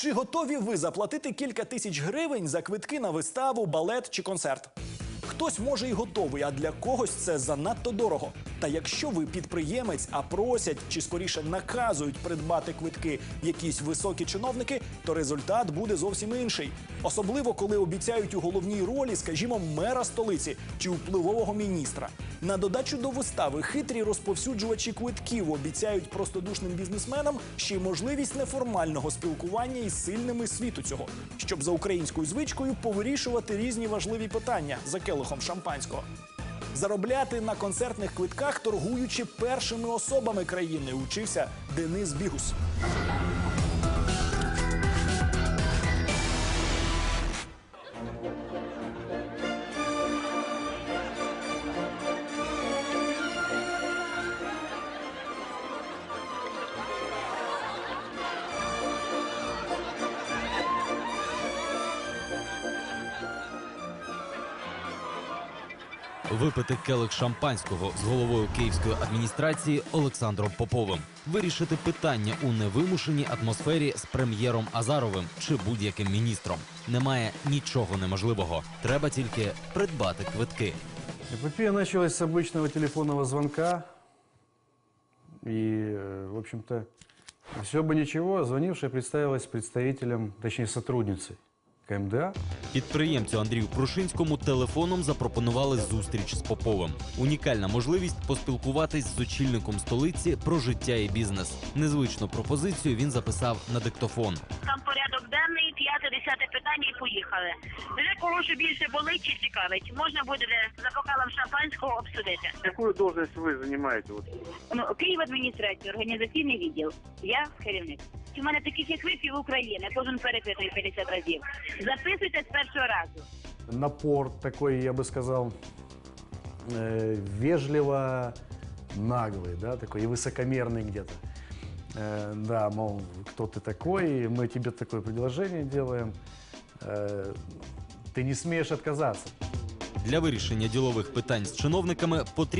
Чи готові ви заплатити кілька тисяч гривень за квитки на виставу, балет чи концерт? Хтось може і готовий, а для когось це занадто дорого. Та якщо ви підприємець, а просять чи скоріше наказують придбати квитки якісь високі чиновники, то результат буде зовсім інший. Особливо коли обіцяють у головній ролі, скажімо, мера столиці чи впливового міністра. На додачу до вистави хитрі розповсюджувачі квитків обіцяють простодушним бізнесменам ще й можливість неформального спілкування із сильними світу цього, щоб за українською звичкою повирішувати різні важливі питання за келихом шампанського. Заробляти на концертних квитках, торгуючи першими особами країни, учився Денис Бігус. Випити келих шампанського з головою київської адміністрації Олександром Поповим, вирішити питання у невимушеній атмосфері з прем'єром Азаровим чи будь-яким міністром. Немає нічого неможливого. Треба тільки придбати квитки. Эпопея началась с обычного телефонного звонка. И, э, в общем-то, все бы ничего, звонившая представилась представителем, точнее, сотрудницей КМДА. Підприємцю Андрію Прушинському телефоном запропонували зустріч з Поповим. Унікальна можливість поспілкуватись з очільником столиці про життя і бізнес. Незвичну пропозицію він записав на диктофон. Там порядок денний, п'яте, десяте питання і поїхали. Вже кого що більше болить чи цікавить, можна буде за бокалом шампанського обсудити. Какую должность вы занимаете? Вот, Ну, Київ адміністрація, організаційний відділ. Я керівник. У мене таких як випів України, кожен перепитує 50 разів. Записуйте з першого разу. Напор такой, я бы сказал, э, вежливо наглый, да, такой и высокомерный где-то. Э, да, мол, кто ты такой, мы тебе такое предложение делаем. Э, ты не смеешь отказаться. Для вирішення ділових питань з чиновниками потрібно